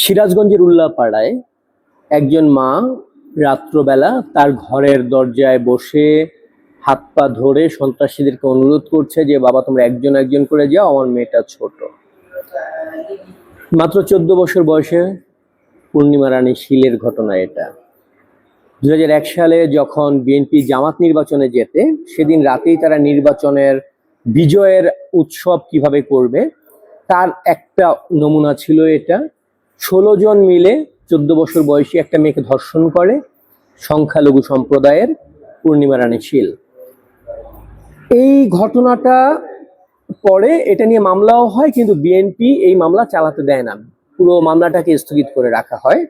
সিরাজগঞ্জের উল্লাপাড়ায় একজন মা রাত্রবেলা তার ঘরের দরজায় বসে হাত পা ধরে সন্ত্রাসীদেরকে অনুরোধ করছে যে, বাবা, তোমরা একজন একজন করে যাও, আমার মেয়েটা ছোট। মাত্র চোদ্দ বছর বয়সে পূর্ণিমা রানী শীলের ঘটনা এটা। দু সালে যখন বিএনপি জামাত নির্বাচনে যেতে, সেদিন রাতেই তারা নির্বাচনের বিজয়ের উৎসব কীভাবে করবে, তার একটা নমুনা ছিল এটা। ষোলো জন মিলে চোদ্দ বছর বয়সী একটা মেয়েকে ধর্ষণ করে সংখ্যালঘু সম্প্রদায়ের পূর্ণিমা রানী শীল। এই ঘটনাটা পরে এটা নিয়ে মামলাও হয়, কিন্তু বিএনপি এই মামলা চালাতে দেয় না। পুরো মামলাটাকে স্থগিত করে রাখা হয়।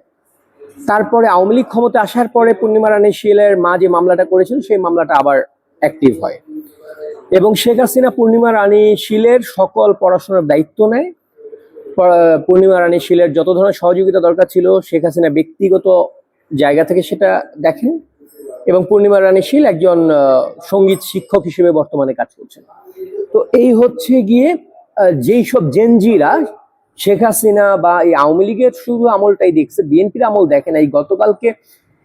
তারপরে আওয়ামী লীগ ক্ষমতা আসার পরে পূর্ণিমা রানী শীলের মা যে মামলাটা করেছিল, সেই মামলাটা আবার অ্যাক্টিভ হয়। এবং শেখ হাসিনা পূর্ণিমা রানী শীলের সকল পড়াশোনার দায়িত্ব নেয়। পূর্ণিমা রানী শীলের যত ধরনের সহযোগিতা দরকার ছিল, শেখ হাসিনা ব্যক্তিগত জায়গা থেকে সেটা দেখেন। এবং পূর্ণিমা রানী শীল একজন সংগীত শিক্ষক হিসেবে বর্তমানে কাজ করছেন। তো এই হচ্ছে গিয়ে যেই সব জেনজিরা শেখ হাসিনা বা এই আওয়ামী লীগের শুধু আমলটাই দেখছে, বিএনপির আমল দেখে না এই গতকালকে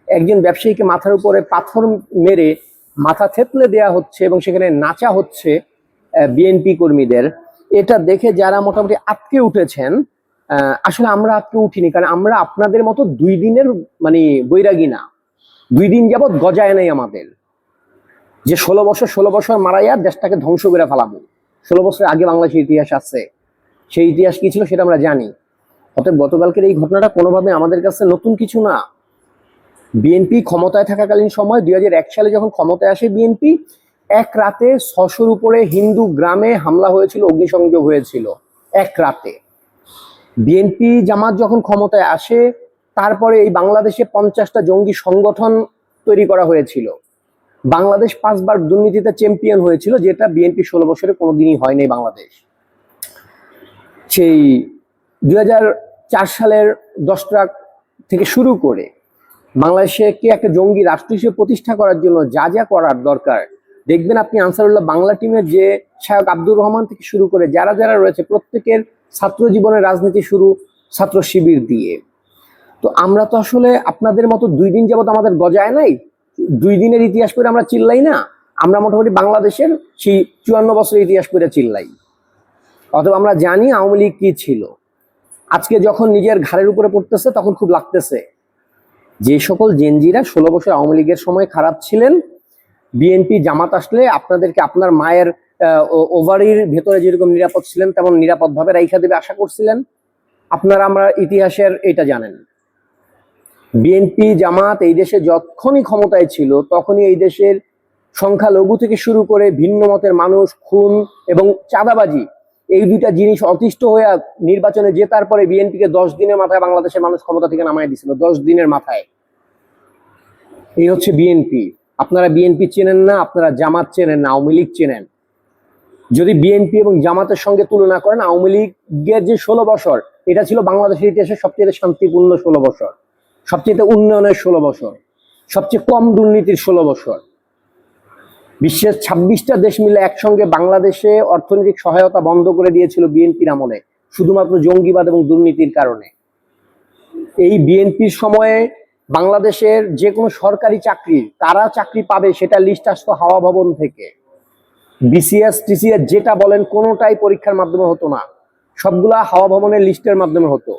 একজন ব্যবসায়ীকে মাথার উপরে পাথর মেরে মাথা থেতলে দেয়া হচ্ছে এবং সেখানে নাচা হচ্ছে বিএনপি কর্মীদের। এটা দেখে যারা মোটামুটি আটকে উঠেছেন আসলে আমরা আটকে উঠিনি, কারণ আমরা আপনাদের মতো দুই দিনের মানে বৈরাগী না। দুই দিন যাবৎ গজায় নাই আমাদের। যে ষোলো বছর ষোলো বছর মারাইয়া দেশটাকে ধ্বংস করে ফেলাবো। ষোলো বছর আগে বাংলাদেশের ইতিহাস আছে। সেই ইতিহাস কি ছিল সেটা আমরা জানি। অতএব গতকালকের এই ঘটনাটা কোনোভাবে আমাদের কাছে নতুন কিছু না। বিএনপি ক্ষমতায় থাকাকালীন সময় দুই হাজার এক সালে যখন ক্ষমতায় আসে বিএনপি এক রাতে ছশোর উপরে হিন্দু গ্রামে হামলা হয়েছিল, অগ্নিসংযোগ হয়েছিল, এক রাতে। বিএনপি জামাত যখন ক্ষমতায় আসে, তারপরে এই বাংলাদেশে পঞ্চাশটা জঙ্গি সংগঠন তৈরি করা হয়েছিল। বাংলাদেশ পাঁচবার দুর্নীতিতে চ্যাম্পিয়ন হয়েছিল, যেটা বিএনপি ষোলো বছরে কোনোদিনই হয়নি বাংলাদেশ। সেই দুই হাজার চার সালের দশ ট্রাক থেকে শুরু করে বাংলাদেশে কে একটা জঙ্গি রাষ্ট্র হিসেবে প্রতিষ্ঠা করার জন্য যা যা করার দরকার দেখবেন আপনি আনসারুল্লাহ বাংলা টিমের যে শায়ক আব্দুর রহমান থেকে শুরু করে যারা যারা রয়েছে, প্রত্যেকের ছাত্র জীবনের রাজনীতি শুরু ছাত্র শিবির দিয়ে। তো আমরা তো আসলে আপনাদের মতো দুই দিন যাবত আমাদের গজায় নাই, দুই দিনের ইতিহাস করে আমরা চিল্লাই না, আমরা মোটামুটি বাংলাদেশের সেই চুয়ান্ন বছরের ইতিহাস করে চিল্লাই। অথবা আমরা জানি আওয়ামী লীগ কি ছিল। আজকে যখন নিজের ঘাড়ের উপরে পড়তেছে, তখন খুব লাগতেছে। যে সকল জেনজিরা ষোলো বছর আওয়ামী লীগের সময় খারাপ ছিলেন বিএনপি জামাত আসলে আপনাদেরকে আপনার মায়ের ওভারির ভেতরে যেরকম নিরাপদ ছিলেন তেমন নিরাপদভাবে রাইখা দেবে আশা করছিলেন। আপনারা, আমরা ইতিহাসের এটা জানেন। বিএনপি জামাত এই দেশে যখনই ক্ষমতায় ছিল, তখনই এই দেশের সংখ্যালঘু থেকে শুরু করে ভিন্ন মতের মানুষ, খুন এবং চাঁদাবাজি, এই দুইটা জিনিস অতিষ্ঠ হয়ে নির্বাচনে জেতার পরে বিএনপিকে দশ দিনের মাথায় বাংলাদেশের মানুষ ক্ষমতা থেকে নামায় দিছিল, দশ দিনের মাথায়। এই হচ্ছে বিএনপি। আপনারা বিএনপি চেনেন না, আপনারা জামাত চেনেন না, আওয়ামী লীগ চেনেন। যদি বিএনপি এবং জামাতের সঙ্গে তুলনা করেন, আওয়ামী লীগের যে ষোলো বছর, এটা ছিল বাংলাদেশের ইতিহাসে সবচেয়ে শান্তিপূর্ণ ষোলো বছর, সবচেয়ে উন্নয়নের ষোলো বছর, সবচেয়ে কম দুর্নীতির ষোলো বছর। বিশ্বের ছাব্বিশটা দেশ মিলে একসঙ্গে বাংলাদেশে অর্থনৈতিক সহায়তা বন্ধ করে দিয়েছিল বিএনপির আমলে, শুধুমাত্র জঙ্গিবাদ এবং দুর্নীতির কারণে। এই বিএনপির সময়ে বাংলাদেশের যে কোনো সরকারি চাকরি তারা চাকরি পাবে সেটা লিস্ট আসতো হাওয়া ভবন থেকে। বিসিএস টিসিএস যেটা বলেন কোনোটাই পরীক্ষার মাধ্যমে হতো না। সবগুলা হাওয়া ভবনের লিস্টের মাধ্যমে হতো।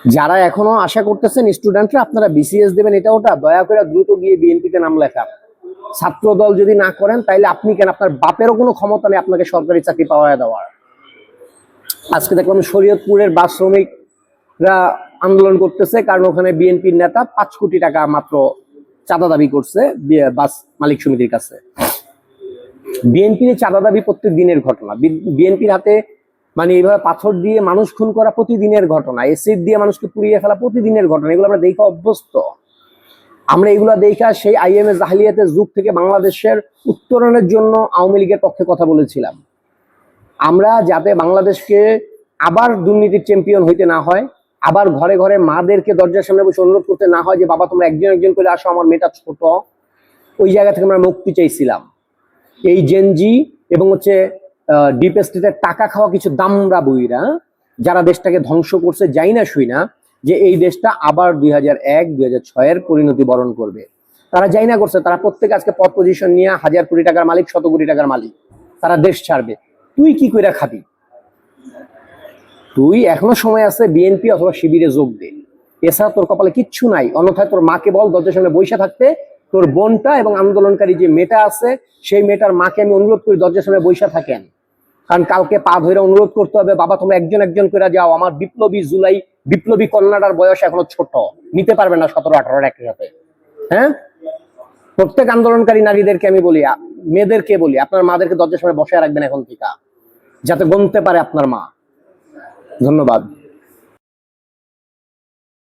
যারা এখনও আশা করতেছেন স্টুডেন্টরা আপনারা বিসিএস দেবেন এটা ওটা, দয়া করে দ্রুত গিয়ে বিএনপিতে নাম লেখান। ছাত্র দল যদি না করেন, তাইলে আপনি কেন? আপনার বাপেরও কোনো ক্ষমতা নেই আপনাকে সরকারি চাকরি পাওয়া দেওয়ার। আজকে দেখলাম শরীয়তপুরের বাস শ্রমিকরা আন্দোলন করতেছে, কারণ ওখানে বিএনপির নেতা পাঁচ কোটি টাকা মাত্র চাঁদা দাবি করছে বাস মালিক সমিতির কাছে। বিএনপির চাঁদা দাবি প্রত্যেক দিনের ঘটনা বিএনপির হাতে মানে এইভাবে পাথর দিয়ে মানুষ খুন করা প্রতিদিনের ঘটনা এসিড দিয়ে মানুষকে পুড়িয়ে ফেলা প্রতিদিনের ঘটনা, এগুলো আমরা দেখে অভ্যস্ত। আমরা এগুলা দেখা সেই আইএমএ জাহালিয়াতের যুগ থেকে বাংলাদেশের উত্তরণের জন্য আওয়ামী লীগের পক্ষে কথা বলেছিলাম। আমরা যাতে বাংলাদেশকে আবার দুর্নীতির চ্যাম্পিয়ন হইতে না হয় আবার ঘরে ঘরে মাদেরকে দরজার সামনে বসে অনুরোধ করতে না হয় যে, বাবা, তোমরা একজন একজন করে আসো, আমার মেয়েটা ছোট। ওই জায়গা থেকে আমরা মুক্তি চাইছিলাম। এই জেনজি এবং হচ্ছে ডিপ স্টেটের টাকা খাওয়া কিছু দামরা বইরা, যারা দেশটাকে ধ্বংস করছে, যাই না শুই না, যে এই দেশটা আবার দুই হাজার এক, দুই হাজার ছয়ের পরিণতি বরণ করবে। তারা যাই না করছে, তারা প্রত্যেক আজকে পদ পজিশন নিয়ে হাজার কোটি টাকার মালিক, শত কোটি টাকার মালিক। তারা দেশ ছাড়বে। তুই কি কইরা খাবি? তুই এখনও সময় আছে বিএনপি অথবা শিবিরে যোগ দে। এছাড়া তোর কপালে কিচ্ছু নাই, অন্যথায় তোর মাকে বল দরজার সামনে বসে থাকতে তোর বোনটা এবং আন্দোলনকারী যে মেয়েটা আছে, সেই মেয়েটার মাকে আমি অনুরোধ করি দরজার সামনে বসে থাকেন। কারণ কালকে পা ধরে অনুরোধ করতে হবে, বাবা, তোমরা একজন একজন করে যাও, আমার বিপ্লবী জুলাই, বিপ্লবী কন্যাটার বয়স এখনও ছোট, নিতে পারবে না সতেরো, আঠারোর একসাথে হ্যাঁ? প্রত্যেক আন্দোলনকারী নারীদেরকে আমি বলি মেয়েদেরকে বলি, আপনার মাদেরকে দরজার সামনে বসে রাখবেন এখন থেকে, যাতে গমতে পারে আপনার মা। ধন্যবাদ।